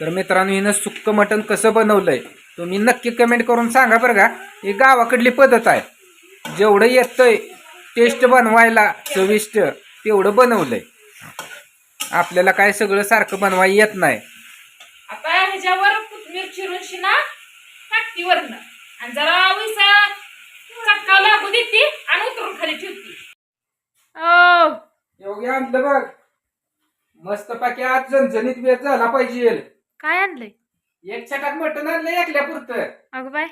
तर मित्रांनो हिनं सुक्क मटण कसं बनवलंय तुम्ही नक्की कमेंट करून सांगा बरं का. ही गावाकडली पद्धत आहे. जेवढं येतंय टेस्ट बनवायला चविष्ट तेवढं बनवलंय. आपल्याला काय सगळं सारखं बनवायला येत नाही. आता ह्याच्यावर कोथमीर चिरून शिना टाकती वरनं आणि जरा विसा चटका लागू देते आणि उतरून खाली ठेवते. आणलं बघ. मस्त पाकी आज झणझणीत वेळ झाला पाहिजे. काय आणलंय? एक छटाक मटण आणलं एकल्या पुरतं. अगं बाय.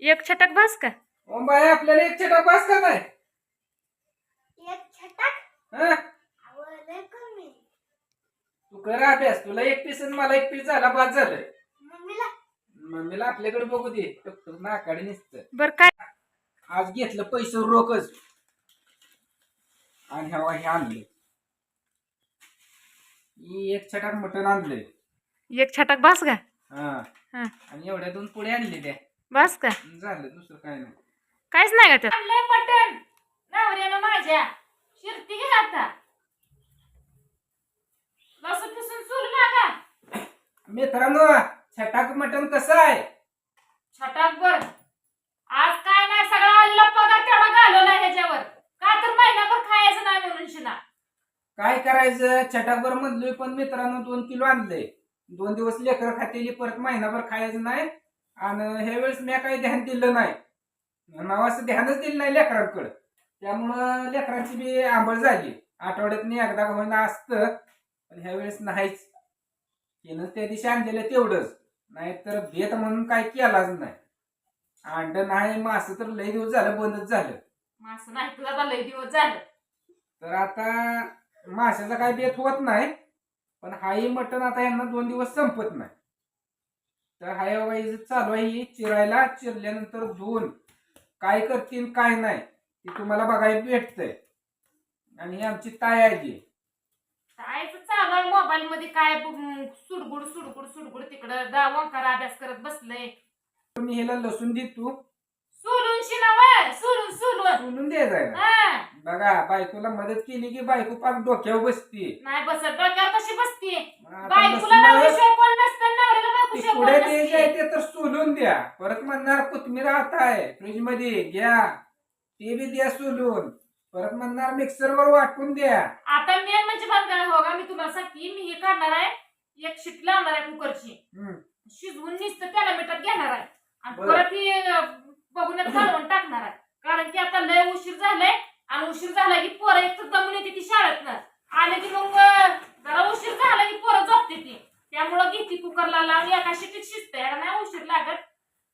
एक छटक भास का? ओ बाय आपल्याला एक छटाक पास का नाही? एक छटाक? हं? आवडले कमी. तू कर अभ्यास तुला एक पीस आणि मला एक पीस झाला बाद झालं. मम्मीला? मम्मीला आपल्याकडे बघू दे टकटक नाकाडे निसत. बर काय? आज घेतलं पैसे रोकच. आणि हवा हे आणले. एक छटाक मटण आणलंय. एक छटक भास का? हा. हा. आणि एवढ्या दोन पुढे आणले त्या. भास का? झालं दुसरं काय नाही. काहीच नाही का त्यात? आणलंय नवऱ्यानं माझ्या. शिरती घे आता. लसूण पिसून चूल लागा मित्रांनो छटाक मटण कसं आहे? छटाक बर. आज काय नाही सगळा अल्ला पगार तेवढा घालवला ह्याच्यावर का तर महिनाभर खायचं नाही म्हणून शिना काय करायचं? छटाकभर म्हणलोय पण मित्रांनो दोन किलो आणलंय. दोन दिवस लेकर खातेली परत महिनाभर खायचं नाही. आणि ह्या वेळेस मी काही ध्यान दिलं नाही. नावाचं ध्यानच दिलं नाही लेकरांकडं. त्यामुळं लेकरांची बी आंबळ झाली. आठवड्यात एकदा होईना असतं पण ह्या वेळेस नाहीच. तिनं त्या दिवशी आणलेलं तेवढंच. नाहीतर बेत म्हणून काय केलाच नाही. अंड नाही मास तर लई दिवस झालं बंदच झालं. मासं नाही तुला लय दिवस झालं. तर आता माशाचा काय बेत होत नाही पण हाही मटण आता यांना दोन दिवस संपत नाही. तर हाय हिचं चालू आहे चिरायला चिरल्यानंतर धुवून काय करतील काय नाही ते तुम्हाला बघायला भेटतंय. आणि ही आमची ताय आहे जी. कायच चालू आहे मोबाईल मध्ये काय बघ- सुडगुड सुडगुड सुडगुड तिकडं दा वंकार अभ्यास करत बसलंय. मी ह्याला लसूण देतो सोलून शिनावर सोलून सोलून. सोलून दे जायला. हा. बघा बायकोला मदत केली की बायको पाक डोक्यावर बसते नाही बसत डोक्यावर कशी बसते आता बायकोला लसूण- नवरीशिवाय कोण नसतं नवऱ्याला ते बायकोशिवाय पुढे कोण द्यायचे नसते आहे ते तर सोलून द्या. परत म्हणणार कोथमीर आता आहे फ्रीजमध्ये घ्या. ते बी द्या सोलून. परत म्हणणार मिक्सर वर वाटून द्या. आता मेन म्हणजे बघा हो का मी तुम्हाला सांगते मी हे काढणार आहे एक शिट लावणार आहे कुकरची. हम्म. शिजवून नुसतं त्याला मिठात घेणार आहे. आणि बरं. परत ही अं, बघून काढून टाकणार आहे. कारण की आता लय उशीर झालाय आणि उशीर झाला की पोरं एक तर दमून येते ती शाळेतनं. आले की मग जरा उशीर झाला की पोरं झोपते ती. त्यामुळं घेते कुकरला लावून एका शिटीत शिजते याला नाही उशीर लागत.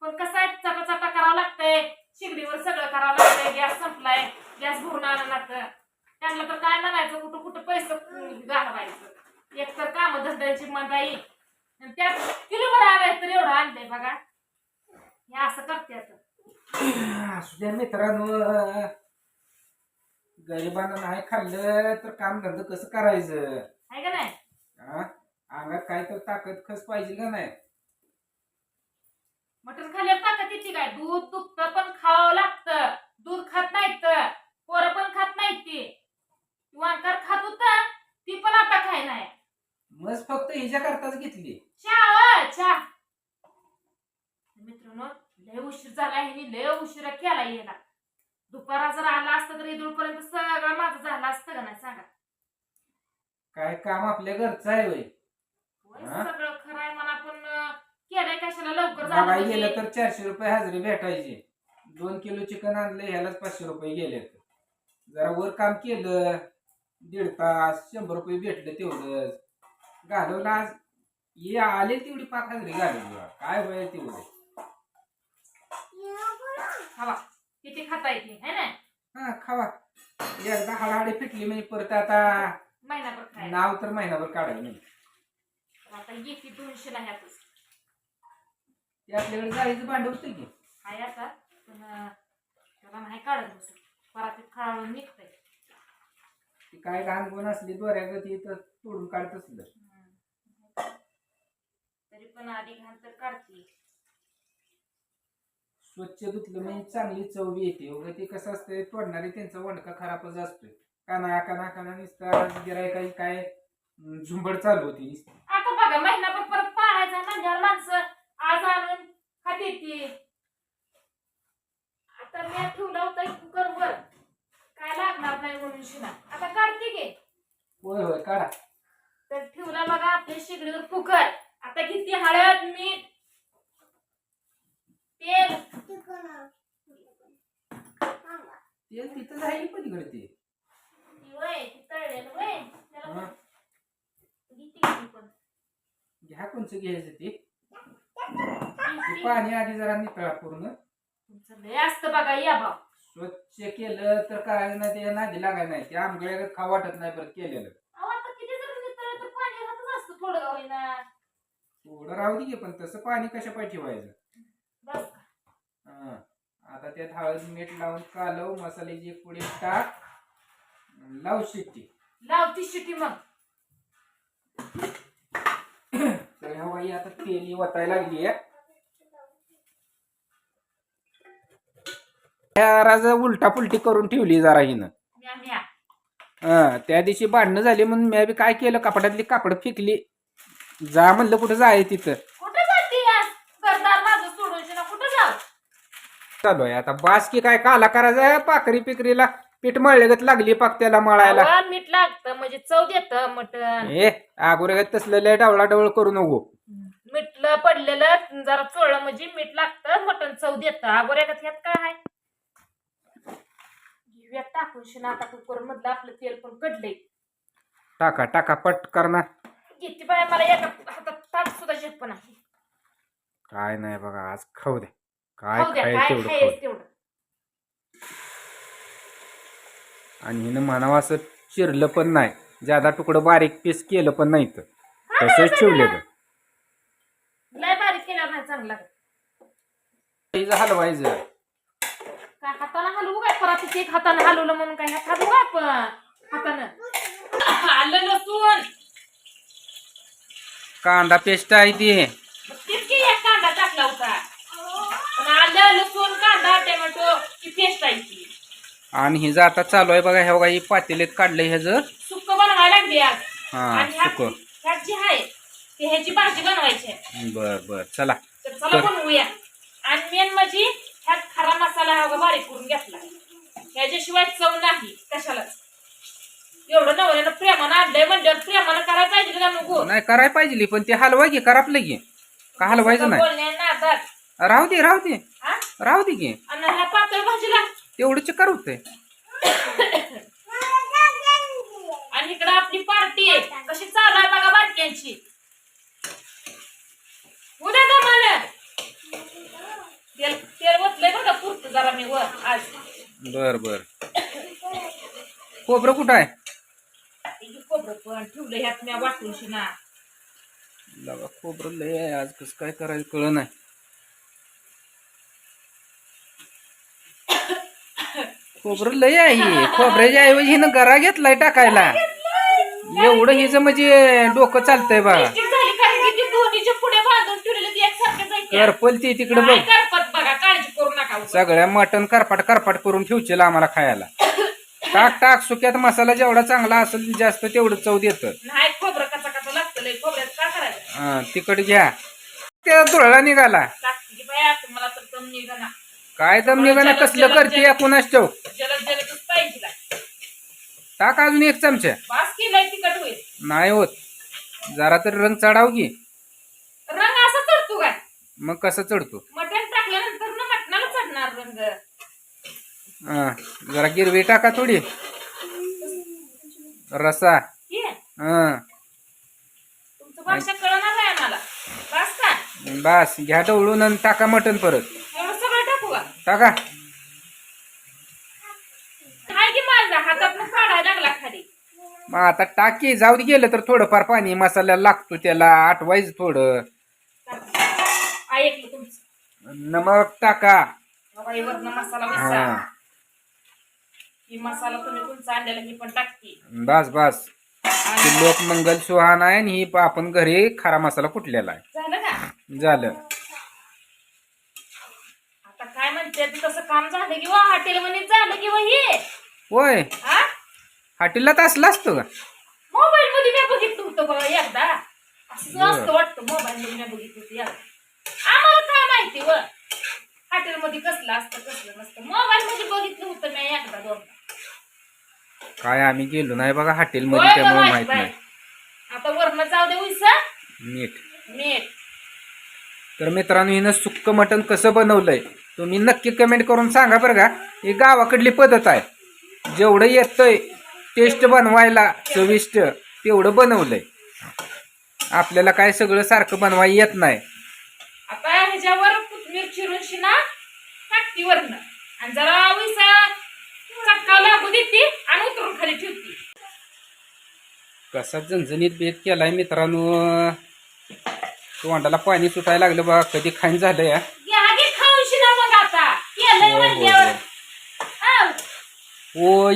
पण कसं आहे चटा चटा करावं लागतंय. शिगडीवर सगळं करावं लागतंय. गॅस संपलाय. गॅस भरून आणावं लागतं. त्यांना तर काय म्हणायचं? कुठं कुठं पैसे घालवायचं. एक तर काम धंद्याची मंदाई त्यात किलोभर आलाय तर एवढं आणलंय बघा. हे असं करते असं असू द्या मित्रांनो गरिबांना नाही खाल्लं तर काम धंदा कसं करायचं? आहे का नाही? हा? अंगात काय तर ताकद खस पाहिजे का नाही? मटण खाल्ल्यावर ताकद येते काय? दूध दुखतं पण खावं लागतं. दूध खात नाहीत पोरं पण खात नाहीत ते. वांकर खात होता ती पण आता खाय नाही. मग फक्त हिच्या करताच घेतली. चहा चहा मित्रांनो लय उशीर झाला ह्यानी लय उशिरा केला येला. दुपारा जर आला असता तर इदूरपर्यंत सगळं माझं झालं असतं का नाही सांगा. काय काम आपल्या घरचं आहे वय होय, हा? सगळं खरं आहे मला पण अं, केलंय कशाला? लवकर झालं बघायला म्हणजे. गेलं तर चारशे रुपये हजेरी भेटायची. दोन किलो चिकन आणलं ह्यालाच पाचशे रुपये गेले जरा वर काम केलं दीड तास शंभर रुपये भेटले तेवढंच. घालवलं आज. ये आले तेवढी पाच हजेरी घालवली बा. काय वय तेवढे? खावा किती खाता येते है ना? हा खावा. एकदा हाडाहाडी फिटली म्हणजे परत आता महिनाभर खायला. नाव तर महिनाभर काढायला नाही. तर आता येते दोनशे ला ह्यातच. ते आपल्याकडे जायचं भांड होतं की? हाय आता पण अं, त्याला नाही काढत बसत. परत ते खाळून निघतंय. ती काय घाण गुण असली दोऱ्यागत तर तोडून काढत असलं. हम्म. तरी पण आधी घाण तर काढते. स्वच्छ धुतलं म्हणजे चांगली चव येते. वगैरे ते कसं असतंय तोडणारे त्यांचा वणका खराबच असतोय. काना काना काना नुसता गिरायकाची काय झुंबड चालू होती. आता बघा महिनाभर परत पाळायचा म्हणजे माणसं आज आणून खाते ती आता मी ठेवला होता कुकरवर. काय लागणार नाही म्हणून शिना आता काढते घे होय होय काढा. तर ठेवला बघा आपल्या शेगडीवर कुकर. आता किती हळद मीठ तेल तिकडं. तेल तिथं जाईल पलीकडे ते वय तळलेलं वय त्याला हा. किती किती पण घ्या कोणचं घ्यायचं ते ते? पाणी आधी जरा नितळा पूर्ण लय असतं बघा या भाव स्वच्छ केलं तर करायचं नाही ते नादी लागायचं नाही ते आमच्या खाऊ वाटत नाही परत केलेलं अहो आता किती जर नितळलं तर पाणी राहतच असतं थोडं का होईना थोडं राहू दे की, पण तसं पाणी कशा ठेवायचं का? हा. आता त्यात हळद मीठ लावून कालव मसाल्याची पुढे टाक लाव शिट्टी. लावती शिटी मग. तर बाई आता तेली वतायला लागली राज उलटा पुलटी करून ठेवली जरा हिनं. म्या म्या. हा त्या दिवशी भांडणं झाली म्हणून मी बी काय केलं? कपाटातली कापड फेकली. जा म्हणलं कुठं जाय तिथं कुठं जाते आज घरदार माझं सोडून शिना कुठं जाऊ चालू आहे. आता बास की काय काला करायचं? पाकरी पिकरीला पीठ मळलेगत लागली पाक त्याला मळायला मीठ लागतं म्हणजे चव देत मटण. ए अगोदर तसलं लय डावळा डवळ करू नको. मीठलं पडलेलं जरा चोळलं म्हणजे मीठ लागतं मटण चव देत. अगोदर ह्यात काय आहे? घेऊयात टाकून. शिना आता कुकर मधलं आपलं तेल पण कडलंय. टाका टाका पट करणार किती बाय मला एका हातात ताट सुद्धा शेत पण आहे. काय नाही बघा आज खाऊ दे. काय खाऊ द्या काय खाऊ खायच दे. तेवढं. आणि हिनं म्हणावं असं चिरलं पण नाही. ज्यादा तुकडं बारीक पीस केलं पण नाही तर तसंच ठेवले ग लय बारीक केल्यावर नाही चांगला. हिचं हलवायचं. काय हलवू काय? परत एक हाताने हलवलं म्हणून काय ह्यात हलवू का आपण? हातानं? आलं लसूण. कांदा पेस्ट आहे ती तेच की एक कांदा टाकला होता पण आलं लसूण कांदा टोमॅटो ची पेस्ट आहे ती. आणि हिचं आता चालू आहे बघा ह्या बघा ही पातेलेत काढलंय ह्याचं सुक्क बनवायला लागली आज. हा आणि ह्यात सुक. ह्यात जी आहे ते ह्याची भाजी बनवायची आहे. बर बर चला. तर चला बनवूया. आणि मेन म्हणजे ह्यात खरा मसाला हा बघा बारीक करून घेतला. ह्याच्याशिवाय चव नाही. कशालाच. एवढं नवऱ्यानं प्रेमानं आणलंय म्हणजे प्रेमानं करायला पाहिजे का नको? नाही करायला पाहिजे पण ते हलवा की करापलं की का हलवायचं नाही? बोलण्या नादात. राहू दे राहू दे? राहू दे की. आणि ह्या पातळ भाजीला. तेवढं चिकार होतंय. आणि इकडे आपली पार्टी आहे. कशी चालू आहे बघा बारक्यांची. उद्या का मला? तेल तेल ओतलंय बघा पुरतं जरा मी वर आज. बर बर. खोबरं कुठं आहे? हे खोबरं पण ठेवलं ह्यात मी वाटून शिना लगा खोबरं लय आहे. आज कसं काय करायचं कळ नाही. खोबरं लय आहे. खोबऱ्याच्या ऐवजी हिनं गरा घेतलाय टाकायला. एवढं हिचं म्हणजे डोकं चालतंय बघा जायचे करपल ती तिकडे बघ. सगळ्या मटण करपाट करपाट करून ठेवचेल आम्हाला खायला. टाक टाक सुक्यात मसाला जेवढा चांगला असेल जास्त तेवढं चव देतं. तिकट घ्या. त्या धुळा निघाला. काय दम निघाला कसलं करते कुणाच ठेव जलद जलदच पाहिजे लाग. टाक अजून एक चमचा. तिखट होईल. नाही होत. जरा तर रंग चढाव की. रंग असा चढतो काय? मग कसं चढतो? मटण टाकल्यानंतर ना मटणाला चढणार रंग. हा, जरा गिरवी टाका थोडी. रसा. ये. हा. तुमचं भाषा कळणार आहे आम्हाला. बास का बस घ्या डवळून आणि टाका मटण परत. टाकू का टाका काय की माझा? हातातनं काढायला लागला खाली. मग आता टाकी जाऊ दे गेलं तर थोडंफार पाणी मसाल्याला लागतो त्याला आठवायचं थोडं. ऐकलं तुमचं. नमक टाका. मसाला हा. मिसा ही मसाला तुम्ही तुमचा आणलेला मी पण टाकते. बस बस. ते लोक मंगल सुहान आहे आणि ही आपण घरी खरा मसाला कुटलेला आहे. झालं का? झालं आता काय म्हणते ते तसं काम झालं किंवा हॉटेल मध्ये झालं किंवा हे? होय. हा हॉटेलला तर असलं असतं का? मोबाईल मध्ये मी बघितलं होतं बघा एकदा. असं असतं वाटतं मोबाईल मध्ये बघितलं होतं. आम्हाला काय माहिती व? हॉटेल मध्ये कसलं असतं कसलं नसतं. मोबाईल मध्ये बघितलं होतं मी एकदा काय आम्ही गेलो नाही बघा होय हॉटेलमध्ये का त्यामुळे माहीत? नाही. आता वरण जाऊ दे उसा नीट. मीठ तर मित्रांनो हिनं सुक्क मटण कसं बनवलंय? तुम्ही नक्की कमेंट करून सांगा बरं का. ही गावाकडली पद्धत आहे. जेवढं येतंय टेस्ट बनवायला चविष्ट तेवढं बनवलंय. आपल्याला काय सगळं सारखं बनवायला येत नाही. आता ह्याच्यावर कोथमीर चिरून शिना टाकती वरण आणि जरा उसा चटका लागू देते आणि उतरून खाली ठेवते. कसा झणझणीत बेत केलाय मित्रांनो. तोंडाला पाणी सुटायला लागलं बा. कधी खाईन झालं या घ्या घे खाऊन शिना मग आता केलंय हो,